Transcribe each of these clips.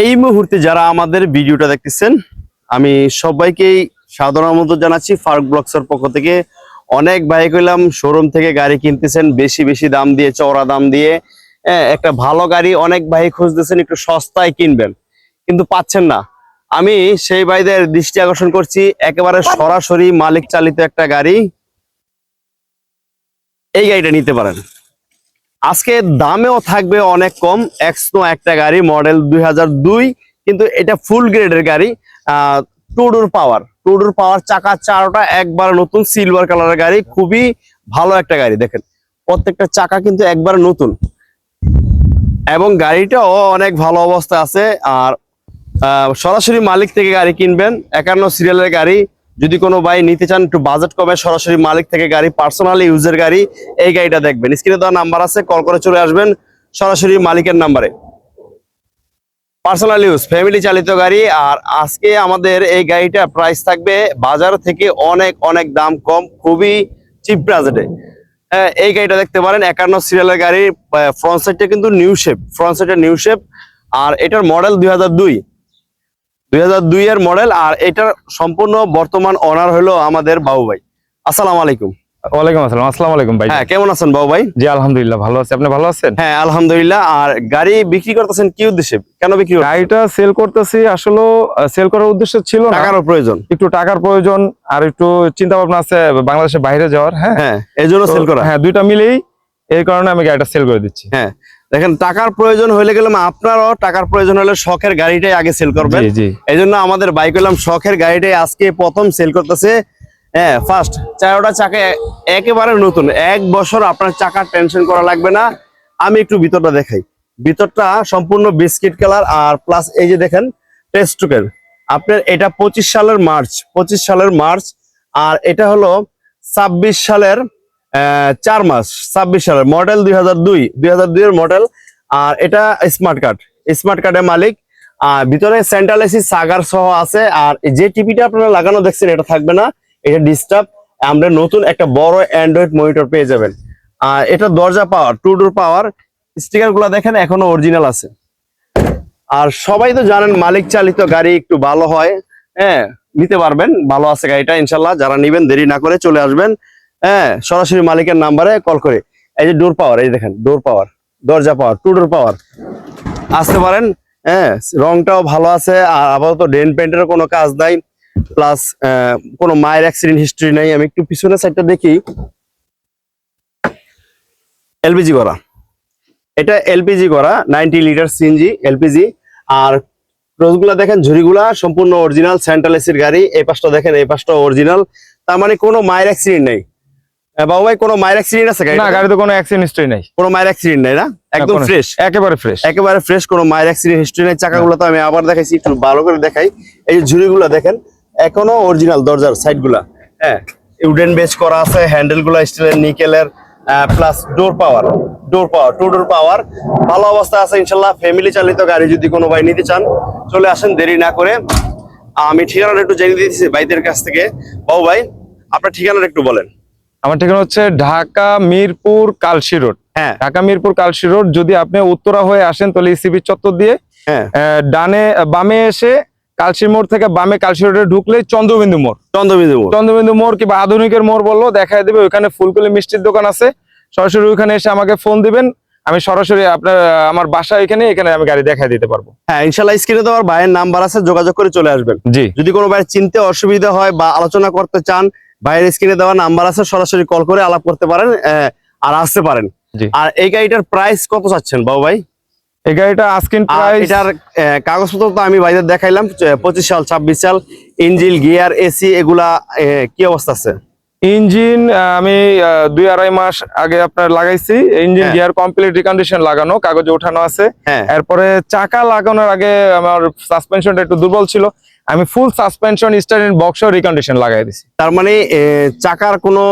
এই মুহূর্তে যারা আমাদের ভিডিওটা দেখতেছেন আমি সবাইকেই সাধারণ আমন্ত্রণ জানাচ্ছি। ফারুক ব্লগসের পক্ষ থেকে অনেক ভাই কইলাম শোরুম থেকে গাড়ি কিনতেছেন বেশি বেশি দাম দিয়ে চওড়া দাম দিয়ে হ্যাঁ, একটা ভালো গাড়ি অনেক ভাই খুঁজতেছেন একটু সস্তায় কিনবেন কিন্তু পাচ্ছেন না। আমি সেই ভাইদের দৃষ্টি আকর্ষণ করছি একেবারে সরাসরি মালিক চালিত একটা গাড়ি। এই গাড়িটা নিতে পারেন। আজকে দামেও থাকবে অনেক কম এক্সনো একটা গাড়ি মডেল দুই হাজার দুই, কিন্তু এটা ফুল গ্রেডের গাড়ি টুডুর পাওয়ার টুডুর পাওয়ার চাকা চারোটা, একবার নতুন সিলভার কালারের গাড়ি, খুবই ভালো একটা গাড়ি, দেখেন। প্রত্যেকটা চাকা কিন্তু একবার নতুন। এবং গাড়িটাও অনেক ভালো অবস্থা আছে, আর সরাসরি মালিক থেকে গাড়ি কিনবেন, একান্ন সিরিয়ালের গাড়ি যদি কোনো ভাই নিতে চান একটু বাজেট কমে, সরাসরি মালিক থেকে গাড়ি পার্সোনালি ইউজের গাড়ি, এই গাড়িটা দেখবেন। স্ক্রিনে দেওয়া নাম্বার আছে কল করে চলে আসবেন সরাসরি মালিকের নাম্বারে পার্সোনাল ইউজ ফ্যামিলি চালিত গাড়ি, আর আজকে আমাদের এই গাড়িটা প্রাইস থাকবে বাজার থেকে অনেক অনেক দাম কম, খুবই চিপ বাজেটে এই গাড়িটা দেখতে পারেন, একান্ন সিরিয়ালের গাড়ি ফ্রন্ট সাইডটা কিন্তু নিউ শেপ ফ্রন্ট সাইডটা নিউ শেপ আর এটার মডেল দুই হাজার দুই। দুই এর মডেল আর এটার সম্পূর্ণ বর্তমান অনার হলো আমাদের বাবু ভাই। আসসালামু আলাইকুম। ওয়ালাইকুম আসসালাম। আসসালামু আলাইকুম ভাই। হ্যাঁ কেমন আছেন বাবু ভাই? জি আলহামদুলিল্লাহ ভালো আছি। আপনি ভালো আছেন? হ্যাঁ আলহামদুলিল্লাহ। আর গাড়ি বিক্রি করতেছেন কি উদ্দেশ্যে? কেন বিক্রি? গাড়িটা সেল করতেছি আসলে সেল করার উদ্দেশ্য ছিল না। টাকারও প্রয়োজন। একটু টাকার প্রয়োজন আর একটু চিন্তা ভাবনা আছে বাংলাদেশের বাইরে যাওয়ার হ্যাঁ? হ্যাঁ এই জন্য সেল করা। হ্যাঁ দুইটা মিলেই এই কারণে আমি গাড়িটা সেল করে দিচ্ছি। হ্যাঁ দেখেন টাকার প্রয়োজন হলে গেলাম আপনারও টাকার প্রয়োজন হলে শখের গাড়িটাই আগে সেল করবেন। এই জন্য আমাদের বাইক হলাম শখের গাড়িটাই আজকে প্রথম সেল করতেছে। হ্যাঁ ফার্স্ট চারোটা চাকা একেবারে নতুন। এক বছর আপনার চাকার টেনশন করা লাগবে না। আমি একটু ভিতরটা দেখাই। ভিতরটা সম্পূর্ণ বিস্কিট কালার আর প্লাস এই যে দেখেন টেস্টুকের আপনার এটা পঁচিশ সালের মার্চ পঁচিশ সালের মার্চ। আর এটা হলো ছাব্বিশ সালের চার মাস, ছাব্বিশ সালের মডেল দুই হাজার দুই দুই হাজার দুই এর মডেল আর এটা স্মার্ট কার্ড স্মার্ট কার্ডের মালিক, আর ভিতরে সেন্ট্রাল এসি সাগার সহ আছে, আর যে টিভিটা আপনারা লাগানো দেখছেন, এটা থাকবে না, এটা ডিস্টার্ব আমরা নতুন একটা বড় অ্যান্ড্রয়েড মনিটর পেয়ে যাবেন। আর এটা দরজা পাওয়ার টু ডোর পাওয়ার স্টিকারগুলা দেখেন, এখনও অরিজিনাল আছে। আর সবাই তো জানেন, মালিক চালিত গাড়ি একটু ভালো হয় হ্যাঁ নিতে পারবেন, ভালো আছে গাড়িটা, ইনশাল্লাহ, যারা নিবেন, দেরি না করে চলে আসবেন। হ্যাঁ সরাসরি মালিকের নাম্বারে কল করে। এই যে ডোর পাওয়ার এই দেখেন ডোর পাওয়ার দরজা পাওয়ার টু ডোর পাওয়ার আসতে পারেন হ্যাঁ রংটাও ভালো আছে, আর আপাতত ডেন পেন্টেরও কোনো কাজ নাই প্লাস কোনো মায়ের অ্যাক্সিডেন্ট হিস্ট্রি নাই। আমি একটু পিছনের সাইডটা দেখি। এলপিজি করা। এটা এলপিজি করা নাইনটি লিটার সিএনজি এলপিজি আর ক্রসগুলা দেখেন, ঝুড়িগুলা সম্পূর্ণ অরিজিনাল সেন্ট্রাল এসির গাড়ি, এই পাশটা দেখেন, এই পাশটা অরিজিনাল তার মানে কোনো মায়ের অ্যাক্সিডেন্ট নেই। বাবু ভাই কোনো মায়ের অ্যাক্সিডেন্ট আছে না? গাড়িতে কোনো অ্যাক্সিডেন্ট হিস্ট্রি নাই। কোনো মায়ের অ্যাক্সিডেন্ট নেই না? একদম ফ্রেশ একেবারে ফ্রেশ একেবারে ফ্রেশ কোনো মায়ের অ্যাক্সিডেন্ট হিস্ট্রি নেই। চাকাগুলো তো আমি আবার দেখাইছি একটু ভালো করে দেখাই। এই যে ঝুড়িগুলো দেখেন এখনও অরিজিনাল দরজার সাইডগুলা হ্যাঁ উডেন বেস করা আছে হ্যান্ডেলগুলা স্টিলের নিকেলের plus door power door power two door power ভালো অবস্থা আছে ইনশাল্লাহ। ফ্যামিলি চালিত গাড়ি যদি কোনো ভাই নিতে চান চলে আসেন দেরি না করে। আমি ঠিকানাটা একটু জেনে দিয়েছি ভাইদের কাছ থেকে। বাবু ভাই আপনার ঠিকানাটা একটু বলেন। আমার ঠিকানা হচ্ছে ঢাকা মিরপুর কালশি রোড। হ্যাঁ। ঢাকা মিরপুর কালশি রোড যদি আপনি উত্তরা হয়ে আসেন তাহলে ইসিবি চত্বর দিয়ে হ্যাঁ। ডানে বামে এসে কালশি মোড় থেকে বামে কালশি রোডে ঢুকলে চন্দ্রবিন্দু মোড়। চন্দ্রবিন্দু মোড়। চন্দ্রবিন্দু মোড় কিংবা আধুনিকের মোড় বলল দেখায় দেবে ওইখানে ফুলকলি মিষ্টির দোকান আছে। সরাসরি ওইখানে এসে আমাকে ফোন দিবেন আমি সরাসরি আপনার আমার বাসা এখানে এখানে আমি গাড়ি দেখায় দিতে পারব। হ্যাঁ ইনশাল্লাহ স্ক্রিনে তো আমার ভাইয়ের নাম্বার আছে যোগাযোগ করে চলে আসবেন। জি। যদি কোনো ভাইয়ের চিনতে অসুবিধা হয় বা আলোচনা করতে চান ভাইয়ের স্ক্রিনে দেওয়া নাম্বার আছে সরাসরি কল করে আলাপ করতে পারেন আর আসতে পারেন। আর এই গাড়িটার প্রাইস কত চাচ্ছেন বাবু ভাই? এই গাড়িটা আস্কিন আর প্রাইস এটার কাগজপত্র তো আমি ভাইদের দেখাইলাম পঁচিশ সাল ছাব্বিশ সাল ইঞ্জিল গিয়ার এসি এগুলা কি অবস্থা আছে? ইঞ্জিন আমি দুই আড়াই মাস আগে আপনার লাগাইছি। ইঞ্জিন। গিয়ার কমপ্লিট রিকন্ডিশন লাগানো কাগজে উঠানো আছে। হ্যাঁ। এরপরে চাকা লাগানোর আগে আমার সাসপেনশনটা একটু দুর্বল ছিল। আমি full suspension start box recondition লাগাই দিছি। তার মানে চাকার কোনো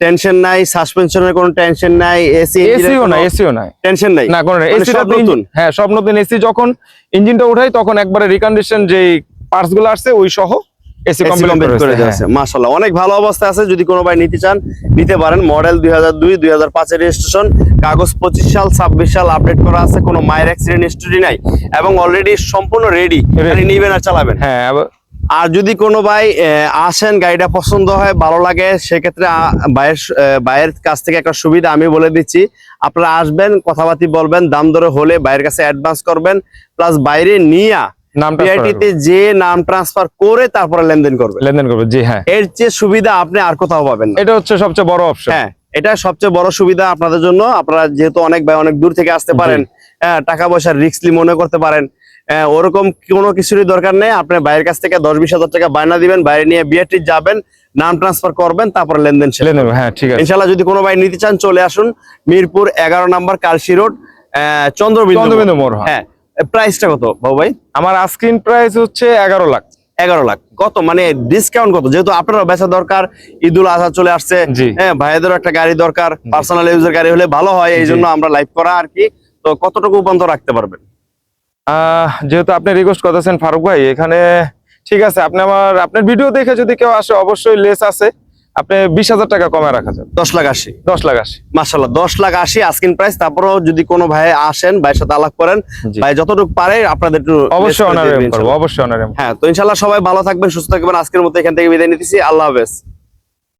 টেনশন নাই সাসপেনশনের কোনো টেনশন নাই এসি এসিও না এসিও নাই টেনশন নাই। না কোনো মানে এসিটা নতুন? হ্যাঁ সব নতুন। এসি যখন ইঞ্জিনটা উঠাই তখন একবারে রিকন্ডিশন যে পার্টসগুলো আসছে ওই সহ এসি কমপ্লিট করে করে দিয়েছে। মাশাআল্লাহ অনেক ভালো অবস্থায় আছে যদি কোনো ভাই নিতে চান নিতে পারেন। মডেল দুই হাজার দুই দুই হাজার পাঁচের রেজিস্ট্রেশন কাগজ পঁচিশ সাল ছাব্বিশ সাল আপডেট করা আছে কোনো মায়ের অ্যাক্সিডেন্ট হিস্টরি নাই এবং অলরেডি সম্পূর্ণ রেডি Ready। নিবেন আর চালাবেন। হ্যাঁ আর যদি কোনো ভাই আসেন গাড়িটা পছন্দ হয় ভালো লাগে সেক্ষেত্রে ভাইয়ের ভাইয়ের কাছ থেকে একটা সুবিধা আমি বলে দিচ্ছি। আপনারা আসবেন কথাবার্তি বলবেন দাম দরে হলে ভাইয়ের কাছে অ্যাডভান্স করবেন প্লাস বাইরে নিয়ে বিআইটিতে যে নাম ট্রান্সফার করে তারপরে লেনদেন লেনদেন করবে জি হ্যাঁ। এর চেয়ে সুবিধা আপনি আর কোথাও পাবেন এটা হচ্ছে সবচেয়ে বড় অপশন হ্যাঁ এটা সবচেয়ে বড় সুবিধা আপনাদের জন্য। আপনারা যেহেতু অনেক ভাই অনেক দূর থেকে আসতে পারেন হ্যাঁ টাকা পয়সার রিস্কলি মনে করতে পারেন হ্যাঁ, ওরকম কোনো কিছুরই দরকার নেই। আপনি বাইরের কাছ থেকে দশ বিশ হাজার টাকা বায়না দিবেন বাইরে নিয়ে বিআরটি যাবেন নাম ট্রান্সফার করবেন তারপরে লেনদেন লেনদেন হ্যাঁ ঠিক আছে। ইনশাল্লাহ যদি কোনো ভাই নিতে চান চলে আসুন মিরপুর এগারো নম্বর কালশি রোড চন্দ্রবিন্দু চন্দ্রবিন্দু মোড় হয়। প্রাইসটা কত বাবু ভাই? আমার আস্কিন প্রাইস হচ্ছে এগারো লাখ। এগারো লাখ। কত? মানে ডিসকাউন্ট কত? যেহেতু আপনারও বেচা দরকার ঈদুল আজহা চলে আসছে হ্যাঁ ভাইয়েদেরও একটা গাড়ি দরকার পার্সোনাল ইউজের গাড়ি হলে ভালো হয় এই জন্য আমরা লাইভ করা আর কি। তো কতটুকু উপান্ত রাখতে পারবেন? আহ, যেহেতু আপনি রিকোয়েস্ট করতেছেন ফারুক ভাই এখানে ঠিক আছে আপনি আমার আপনার ভিডিও দেখে যদি কেউ আসে অবশ্যই লেস আছে। আপনি বিশ হাজার টাকা কমে রাখা যাবে। দশ লাখ আশি। দশ লাখ আশি। মাসাল্লাহ দশ লাখ আশি আস্কিন প্রাইস তারপরেও যদি কোনো ভাই আসেন ভাইয়ের সাথে আলাপ করেন ভাই যতটুকু পারে আপনাদের একটু অবশ্যই করব অবশ্যই অনারে হ্যাঁ তো ইনশাল্লাহ সবাই ভালো থাকবেন সুস্থ থাকবেন। আজকের মতো এখান থেকে বিদায় নিতেছি। আল্লাহ হাফেজ।